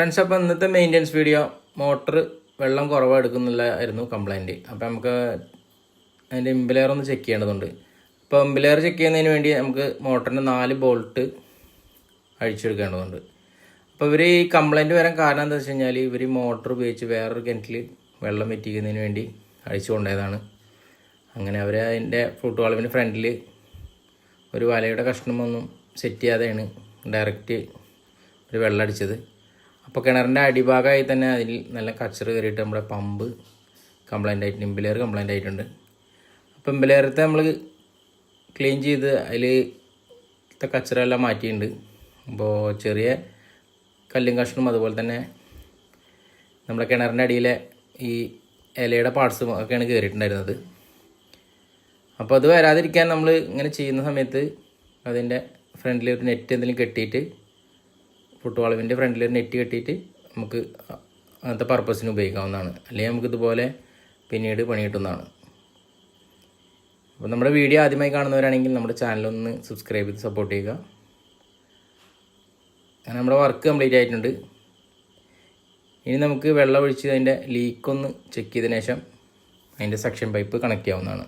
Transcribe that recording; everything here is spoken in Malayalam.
ഫ്രണ്ട്സ് അപ്പോൾ ഇന്നത്തെ മെയിന്റെനൻസ് വീഡിയോ മോട്ടർ വെള്ളം കുറവ് എടുക്കുന്നില്ലായിരുന്നു കംപ്ലൈന്റ് അപ്പോൾ നമുക്ക് അതിന്റെ ഇമ്പലെയർ ഒന്ന് ചെക്ക് ചെയ്യേണ്ടതുണ്ട്. അപ്പോൾ ഇമ്പലെയർ ചെക്ക് ചെയ്യുന്നതിന് വേണ്ടി നമുക്ക് മോട്ടറിന്റെ നാല് ബോൾട്ട് അഴിച്ചെടുക്കേണ്ടതുണ്ട്. അപ്പോൾ ഇവർ ഈ കംപ്ലൈന്റ് വരാൻ കാരണം എന്താ വെച്ച് കഴിഞ്ഞാൽ ഇവർ മോട്ടർ ഉപയോഗിച്ച് വേറൊരു കിണറ്റിൽ വെള്ളം വെറ്റിക്കുന്നതിന് വേണ്ടി അഴിച്ചു കൊണ്ടേതാണ് അങ്ങനെ അവർ അതിന്റെ ഫ്രൂട്ട് വളവിന്റെ ഫ്രണ്ടിൽ ഒരു വലയുടെ കഷ്ണമൊന്നും സെറ്റ് ചെയ്യാതെയാണ് ഡയറക്റ്റ് ഒരു വെള്ളം അടിച്ചത്. അപ്പോൾ കിണറിന്റെ അടിഭാഗമായി തന്നെ അതിൽ നല്ല കച്ചറ് കയറിയിട്ട് നമ്മുടെ പമ്പ് കംപ്ലൈന്റ് ആയിട്ട് ഇമ്പിലെയർ കംപ്ലൈന്റ് ആയിട്ടുണ്ട്. അപ്പോൾ ഇമ്പിലെയറത്തെ നമ്മൾ ക്ലീൻ ചെയ്ത് അതിൽ കച്ചറെല്ലാം മാറ്റിയിട്ടുണ്ട്. അപ്പോൾ ചെറിയ കല്ലും കഷ്ണും അതുപോലെ തന്നെ നമ്മുടെ കിണറിന്റെ അടിയിലെ ഈ ഇലയുടെ പാർട്സും ഒക്കെയാണ് കയറിയിട്ടുണ്ടായിരുന്നത്. അപ്പോൾ അത് വരാതിരിക്കാൻ നമ്മൾ ഇങ്ങനെ ചെയ്യുന്ന സമയത്ത് അതിന്റെ ഫ്രണ്ടിൽ ഒരു നെറ്റ് എന്തെങ്കിലും കെട്ടിയിട്ട് ഫുട്ബോളിന്റെ ഫ്രണ്ടിൽ ഒരു നെറ്റ് കെട്ടിയിട്ട് നമുക്ക് അങ്ങനത്തെ പർപ്പസിന് ഉപയോഗിക്കാവുന്നതാണ്. അല്ലെങ്കിൽ നമുക്കിതുപോലെ പിന്നീട് പണി കിട്ടുന്നതാണ്. അപ്പോൾ നമ്മുടെ വീഡിയോ ആദ്യമായി കാണുന്നവരാണെങ്കിൽ നമ്മുടെ ചാനലൊന്ന് സബ്സ്ക്രൈബ് ചെയ്ത് സപ്പോർട്ട് ചെയ്യുക. അങ്ങനെ നമ്മുടെ വർക്ക് കംപ്ലീറ്റ് ആയിട്ടുണ്ട്. ഇനി നമുക്ക് വെള്ളം ഒഴിച്ച് അതിന്റെ ലീക്കൊന്ന് ചെക്ക് ചെയ്തതിന് ശേഷം അതിന്റെ സെക്ഷൻ പൈപ്പ് കണക്ട് ചെയ്യാവുന്നതാണ്.